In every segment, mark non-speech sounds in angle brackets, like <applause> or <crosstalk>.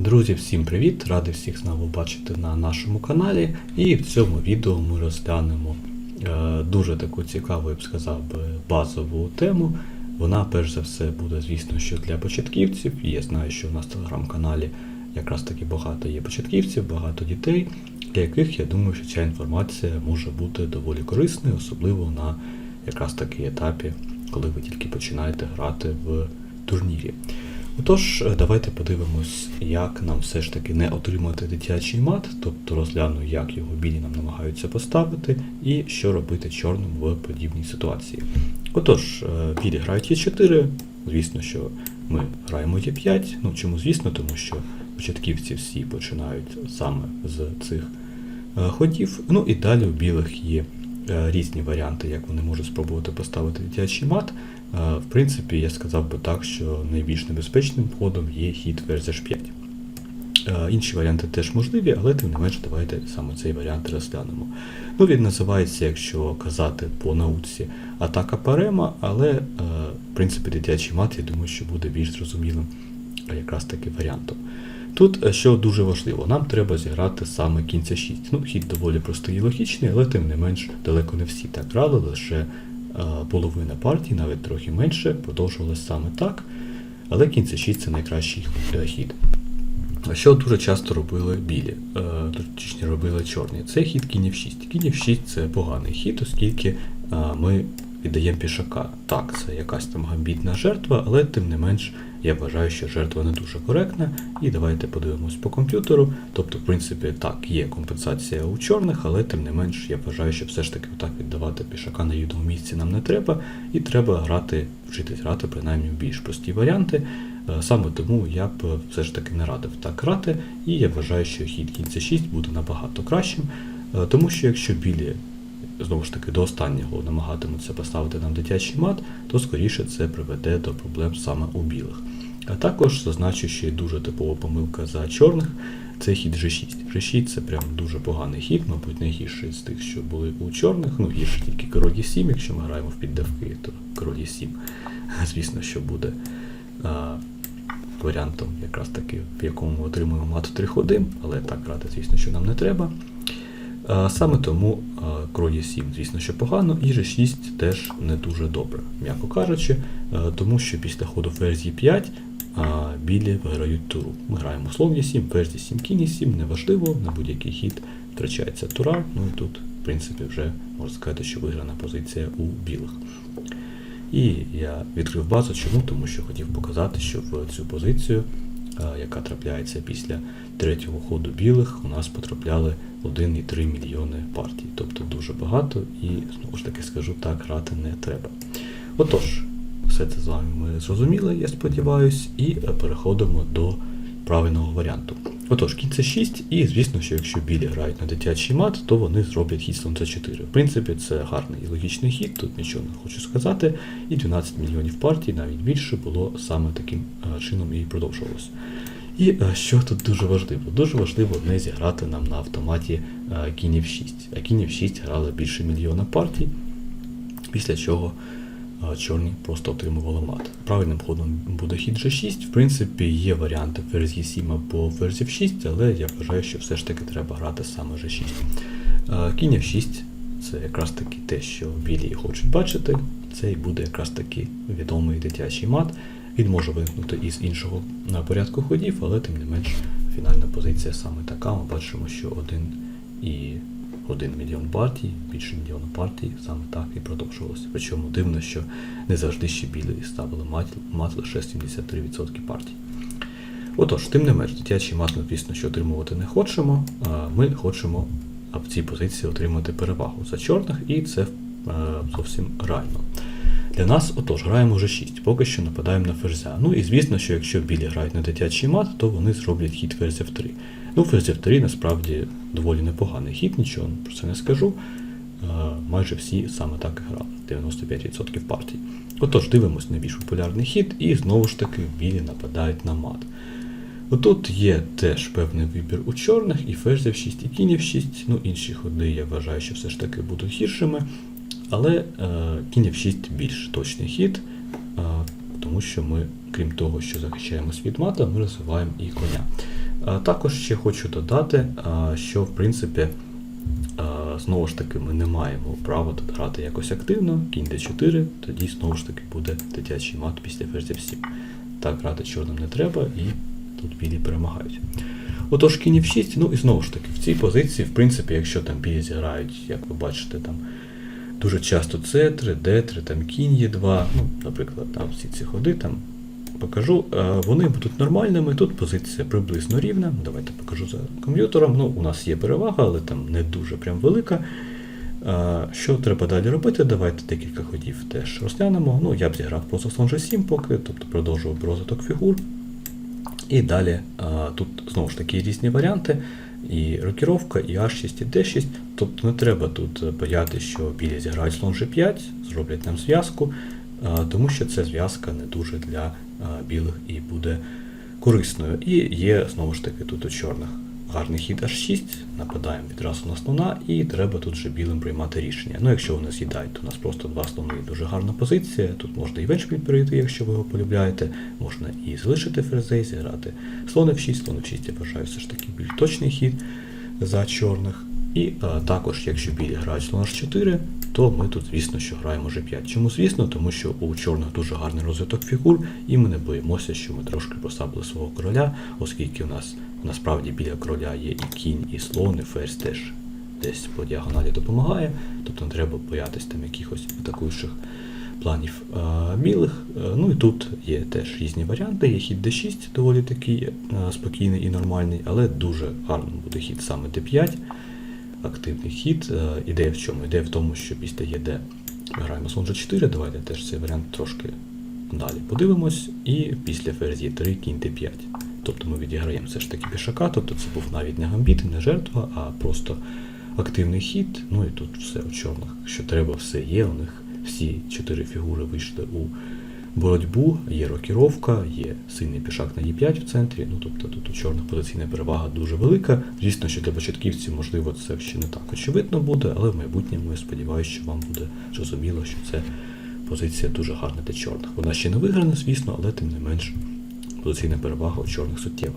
Друзі, всім привіт! Радий всіх знову бачити на нашому каналі. І в цьому відео ми розглянемо е, дуже таку цікаву, я б сказав базову тему. Вона, перш за все, буде, звісно, що для початківців. Я знаю, що у нас в телеграм-каналі якраз таки багато є початківців, багато дітей, для яких я думаю, що ця інформація може бути доволі корисною, особливо на якраз таки етапі, коли ви тільки починаєте грати в турнірі. Отож, давайте подивимось, як нам все ж таки не отримати дитячий мат, тобто розгляну, як його білі нам намагаються поставити, і що робити чорним в подібній ситуації. Отож, е, білі грають Е4, звісно, що ми граємо Е5. Ну чому звісно, тому що початківці всі починають саме з цих е, ходів. Ну і далі у білих є різні варіанти, як вони можуть спробувати поставити дитячий мат. Е, В принципі, я сказав би так, що найбільш небезпечним ходом є хід ферзь h5. Е, Інші варіанти теж можливі, але тим не менш давайте саме цей варіант розглянемо. Ну, він називається, якщо казати по науці, атака парема, але е, в принципі дитячий мат, я думаю, що буде більш зрозумілим е, якраз таки варіантом. Тут, е, що дуже важливо, нам треба зіграти саме кінця 6. Ну, хід доволі простий і логічний, але тим не менш далеко не всі так грали, лише е, половина партій, навіть трохи менше, продовжувалось саме так. Але кінця 6 це найкращий е, хід. Що дуже часто робили білі, точніше робили чорні. Це хід кінь 6. Кінь 6 це поганий хід, оскільки ми віддаємо пішака. Так, це якась там гамбітна жертва, але тим не менш я вважаю, що жертва не дуже коректна. І давайте подивимось по комп'ютеру. Тобто, в принципі, так, є компенсація у чорних, але тим не менш я вважаю, що все ж таки отак віддавати пішака на їдному місці нам не треба, і треба грати, вчитись грати принаймні в більш прості варіанти. Е, Саме тому я б е, все ж таки не радив так грати, і я вважаю, що хід кінця 6 буде набагато кращим, е, тому що якщо білі знову ж таки до останнього намагатимуться поставити нам дитячий мат, то скоріше це приведе до проблем саме у білих. А також зазначу, що є дуже типова помилка за чорних, це хід G6. G6 це прям дуже поганий хід, мабуть, найгірший з тих, що були у чорних. Ну, гірше тільки король Е7, якщо ми граємо в піддавки, то король Е7, <laughs> звісно, що буде а, варіантом, якраз таки, в якому ми отримуємо мат в три ходи, але так грати, звісно, що нам не треба. Саме тому а, Е7, звісно, що погано, і G6 теж не дуже добре, м'яко кажучи, тому що після ходу ферзь Е5 білі виграють туру. Ми граємо слон Е7, ферзь Е7, кінь Е7, неважливо, на будь-який хід втрачається тура, ну і тут, в принципі, вже можна сказати, що виграна позиція у білих. І я відкрив базу. Чому? Тому що хотів показати, що в цю позицію, яка трапляється після третього ходу білих, у нас потрапляли 1,3 мільйони партій. Тобто дуже багато, і знову ж таки скажу, так грати не треба. Отож, все це з вами ми зрозуміли, я сподіваюся, і е, переходимо до правильного варіанту. Отож, кінь це 6, і звісно, що якщо білі грають на дитячий мат, то вони зроблять хід слон c 4 В принципі, це гарний і логічний хід, тут нічого не хочу сказати. І 12 мільйонів партій, навіть більше, було саме таким е, чином і продовжувалося. І е, що тут дуже важливо? Дуже важливо не зіграти нам на автоматі е, кінь 6. А кінь 6 грали більше мільйона партій, після чого е, чорні просто отримували мат. Правильним ходом буде хід G6. В принципі, є варіанти ферзь Е7 або ферзь F6, але я вважаю, що все ж таки треба грати саме G6. Е, Кінь F6 це якраз таки те, що білі хочуть бачити. Це і буде якраз таки відомий дитячий мат. Він може виникнути із іншого порядку ходів, але тим не менш фінальна позиція саме така. Ми бачимо, що один і 1 мільйон партій, більше мільйона партій, саме так і продовжувалося. Причому дивно, що не завжди ще білі ставили мат, мат лише 73% партій. Отож, тим не менш, дитячий мат звісно, що отримувати не хочемо. а Ми хочемо в цій позиції отримати перевагу за чорних, і це е, зовсім реально. Для нас, отож, граємо вже 6, поки що нападаємо на ферзя. Ну і звісно, що якщо білі грають на дитячий мат, то вони зроблять хід ферзь F3. Ну, ферзь F3 насправді доволі непоганий хід, нічого про це не скажу. Е, Майже всі саме так і грали, 95% партій. Отож, дивимось найбільш популярний хід, і знову ж таки білі нападають на мат. Отут є теж певний вибір у чорних, і ферзь F6, і кінь F6, ну інші ходи я вважаю, що все ж таки будуть гіршими. Але е, кінь F6 більш точний хід, е, тому що ми, крім того, що захищаємось від мата, ми розвиваємо і коня. А також ще хочу додати, що в принципі, знову ж таки, ми не маємо права тут грати якось активно. Кінь d4, тоді знову ж таки буде дитячий мат після ферзя 7. Так грати чорним не треба, і тут білі перемагають. Отож, кінь f6, ну і знову ж таки, в цій позиції, в принципі, якщо там білі зіграють, як ви бачите, там дуже часто c3, d3, там кінь є2, ну, наприклад, там всі ці ходи там покажу, е, вони будуть нормальними. Тут позиція приблизно рівна. Давайте покажу за комп'ютером. Ну, у нас є перевага, але там не дуже прям велика. Е, Що треба далі робити? Давайте декілька ходів теж розглянемо. Ну, я б зіграв просто слон G7 поки, тобто продовжував розвиток фігур. І далі тут знову ж таки різні варіанти. І рокіровка, і H6, і D6. Тобто не треба тут боятися, що білі зіграють слон G5, зроблять нам зв'язку, тому що ця зв'язка не дуже для білих і буде корисною. І є знову ж таки тут у чорних гарний хід H6, нападаємо відразу на слона, і треба тут вже білим приймати рішення. Ну, якщо вони з'їдають, то у нас просто два слони дуже гарна позиція. Тут можна і веншпіль перейти, якщо ви його полюбляєте. Можна і залишити ферзей, зіграти слон F6, слон F6 я вважаю все ж таки більш точний хід за чорних. І а, також, якщо білі грають слон H4, то ми тут, звісно, що граємо G5. Чому звісно? Тому що у чорних дуже гарний розвиток фігур, і ми не боїмося, що ми трошки послабили свого короля, оскільки у нас насправді біля короля є і кінь, і слон, і ферзь теж десь по діагоналі допомагає, тобто не треба боятись там якихось атакуючих планів е, білих. Е, Ну і тут є теж різні варіанти. Є хід d6, доволі такий е, спокійний і нормальний, але дуже гарно буде хід саме d5 активний хід. Е, Ідея в чому? Ідея в тому, що після ЄД ми граємо слон G4, давайте теж цей варіант трошки далі подивимось. І після ферзь Е3 кінь d5. Тобто ми відіграємо все ж таки пішака, тобто це був навіть не гамбіт, не жертва, а просто активний хід. Ну і тут все у чорних, що треба, все є. У них всі чотири фігури вийшли у боротьбу, є рокіровка, є сильний пішак на Е5 в центрі. Ну тобто тут у чорних позиційна перевага дуже велика. Звісно, що для початківців, можливо, це ще не так очевидно буде, але в майбутньому я сподіваюся, що вам буде зрозуміло, що це позиція дуже гарна для чорних. Вона ще не виграна, звісно, але тим не менш позиційна перевага у чорних суттєва.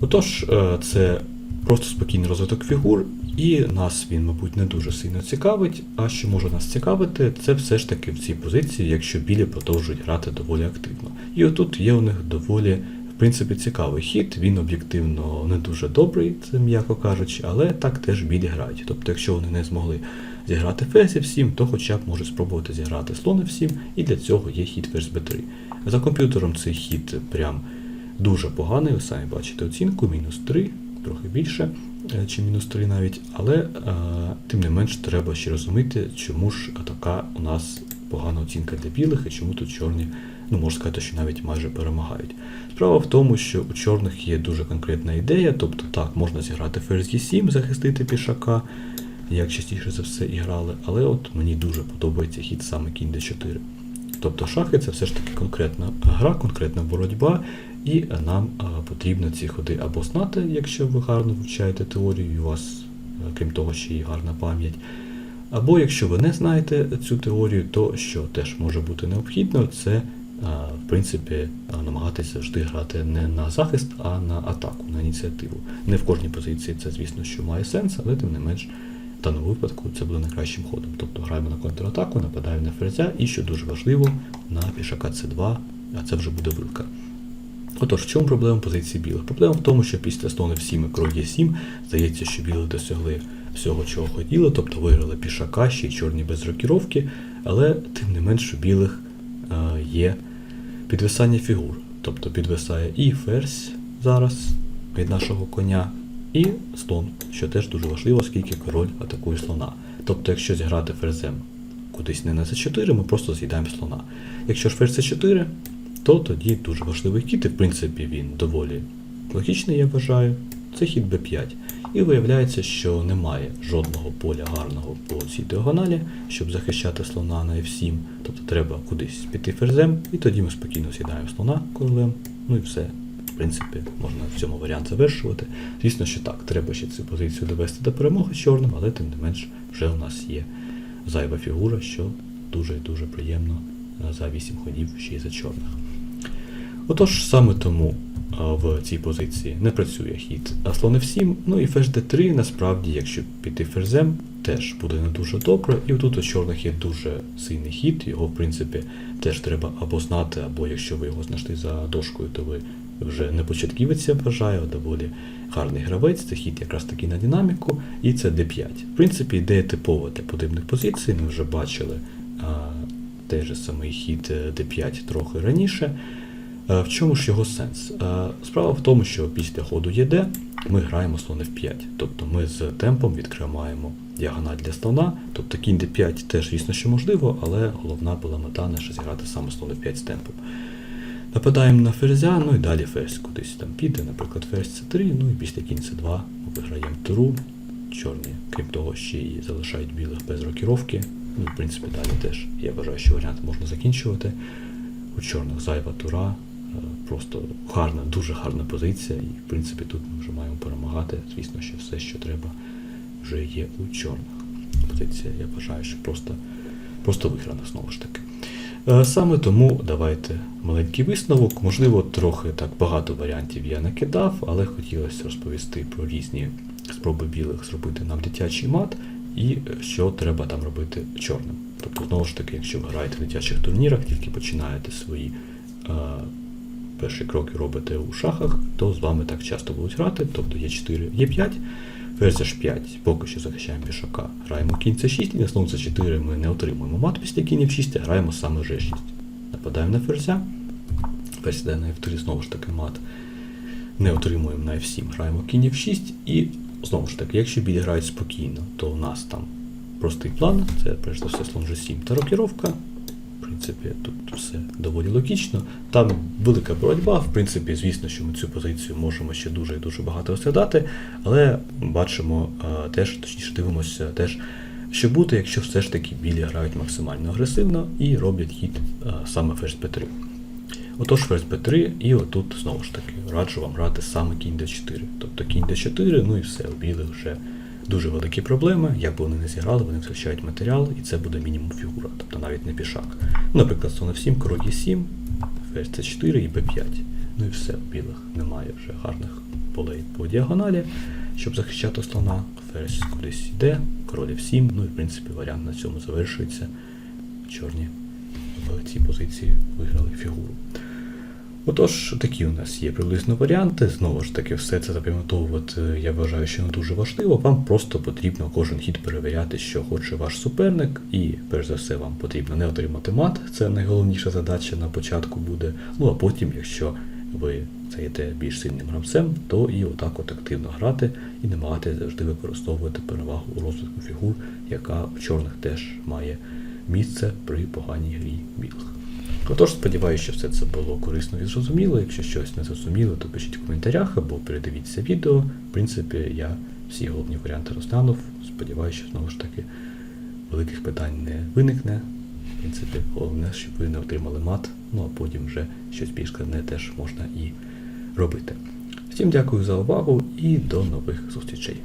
Отож, е, це просто спокійний розвиток фігур, і нас він, мабуть, не дуже сильно цікавить. А що може нас цікавити, це все ж таки в цій позиції, якщо білі продовжують грати доволі активно. І отут є у них доволі, в принципі, цікавий хід. Він об'єктивно не дуже добрий, це м'яко кажучи, але так теж білі грають. Тобто, якщо вони не змогли зіграти ферзь F7, то хоча б можуть спробувати зіграти слон F7, і для цього є хід ферзь B3. За комп'ютером цей хід прям дуже поганий, ви самі бачите оцінку, мінус 3, трохи більше, е, чи мінус 3 навіть, але е, тим не менш треба ще розуміти, чому ж така у нас погана оцінка для білих і чому тут чорні, ну можна сказати, що навіть майже перемагають. Справа в тому, що у чорних є дуже конкретна ідея, тобто так, можна зіграти ферзь Е7, захистити пішака, як частіше за все і грали, але от мені дуже подобається хід саме кінь d4. Тобто шахи це все ж таки конкретна гра, конкретна боротьба, і нам потрібно ці ходи або знати, якщо ви гарно вивчаєте теорію, і у вас, крім того, ще й гарна пам'ять. Або якщо ви не знаєте цю теорію, то що теж може бути необхідно, це в принципі намагатися завжди грати не на захист, а на атаку, на ініціативу. Не в кожній позиції це, звісно, що має сенс, але тим не менш в даному випадку це буде найкращим ходом. Тобто граємо на контратаку, нападаємо на ферзя, і що дуже важливо, на пішака С2, а це вже буде вилка. Отож, в чому проблема позиції білих? Проблема в тому, що після слони 7 і кроль Е7 здається, що білі досягли всього, чого хотіли, тобто виграли пішака, ще й чорні без рокіровки, але тим не менш у білих е, є підвисання фігур. Тобто підвисає і ферзь зараз від нашого коня, і слон, що теж дуже важливо, оскільки король атакує слона. Тобто, якщо зіграти ферзем кудись не на c4, ми просто з'їдаємо слона. Якщо ж ферзь c4, то тоді дуже важливий хід, і в принципі він доволі логічний, я вважаю. Це хід b5. І виявляється, що немає жодного поля гарного по цій діагоналі, щоб захищати слона на f7. Тобто треба кудись піти ферзем, і тоді ми спокійно сідаємо слона королем. Ну і все. В принципі, можна в цьому варіант завершувати. Звісно, що так, треба ще цю позицію довести до перемоги чорним, але тим не менш вже у нас є зайва фігура, що дуже і дуже приємно е, за 8 ходів ще й за чорних. Отож, саме тому в цій позиції не працює хід слон F7, ну і ферзь D3 насправді, якщо піти ферзем, теж буде не дуже добре. І отут у чорних є дуже сильний хід, його в принципі теж треба або знати, або якщо ви його знайшли за дошкою, то ви вже не початківець, я вважаю, а доволі гарний гравець. Це хід якраз таки на динаміку, і це D5. В принципі, ідея типова для подібних позицій. Ми вже бачили а, той же самий хід е, D5 трохи раніше. Е, В чому ж його сенс? Е, Справа в тому, що після ходу ЄД ми граємо слон F5. Тобто ми з темпом відкриваємо діагональ для слона. Тобто кінь D5 теж, звісно, що можливо, але головна була мета наша зіграти саме слон F5 з темпом. Нападаємо на ферзя, ну і далі ферзь кудись там піде, наприклад, ферзь C3, ну і після кінь C2 ми виграємо туру. Чорні, крім того, ще й залишають білих без рокіровки. Ну, в принципі, далі теж я вважаю, що варіант можна закінчувати. У чорних зайва тура. е, Просто гарна, дуже гарна позиція. І, в принципі, тут ми вже маємо перемагати. Звісно, що все, що треба, вже є у чорних. Позиція, я вважаю, що просто, просто виграна знову ж таки. Е, Саме тому давайте маленький висновок. Можливо, трохи так багато варіантів я накидав, але хотілося розповісти про різні спроби білих зробити нам дитячий мат і що треба там робити чорним. Тобто, знову ж таки, якщо ви граєте в дитячих турнірах, тільки починаєте свої е, перші кроки робите у шахах, то з вами так часто будуть грати. Тобто є 4, є 5, ферзь H5, поки що захищаємо пішака. Граємо кінь C6, і на слон C4 ми не отримуємо мат після кінь F6, а граємо саме G6. Нападаємо на ферзя, ферзь йде на F3, знову ж таки мат. Не отримуємо на F7, граємо кінь F6 і знову ж таки, якщо білі грають спокійно, то у нас там простий план, це перш за все слон G7 та рокіровка. Принципі, тут все доволі логічно. Там велика боротьба. В принципі, звісно, що ми цю позицію можемо ще дуже і дуже багато розглядати, але бачимо е, теж, точніше дивимося теж, що буде, якщо все ж таки білі грають максимально агресивно і роблять хід е, саме ферзь P3. Отож, ферзь P3, і отут знову ж таки раджу вам грати саме кінь D4. Тобто кінь D4, ну і все, у білих вже дуже великі проблеми. Як би вони не зіграли, вони втрачають матеріал, і це буде мінімум фігура, тобто навіть не пішак. Наприклад, слон F7, король Е7, ферзь C4 і B5. Ну і все, у білих немає вже гарних полей по діагоналі, щоб захищати слона. Ферзь кудись йде, король F7, ну і в принципі варіант на цьому завершується. Чорні в цій позиції виграли фігуру. Отож, такі у нас є приблизно варіанти. Знову ж таки, все це запам'ятовувати, я вважаю, що не дуже важливо. Вам просто потрібно кожен хід перевіряти, що хоче ваш суперник, і перш за все вам потрібно не отримати мат. Це найголовніша задача на початку буде. Ну а потім, якщо ви стаєте більш сильним гравцем, то і отак от активно грати і намагатися завжди використовувати перевагу у розвитку фігур, яка в чорних теж має місце при поганій грі білих. Отож, сподіваюся, що все це було корисно і зрозуміло. Якщо щось не зрозуміло, то пишіть в коментарях або передивіться відео. В принципі, я всі головні варіанти розглянув. Сподіваюся, що знову ж таки великих питань не виникне. В принципі, головне, щоб ви не отримали мат, ну а потім вже щось більш складне теж можна і робити. Всім дякую за увагу і до нових зустрічей.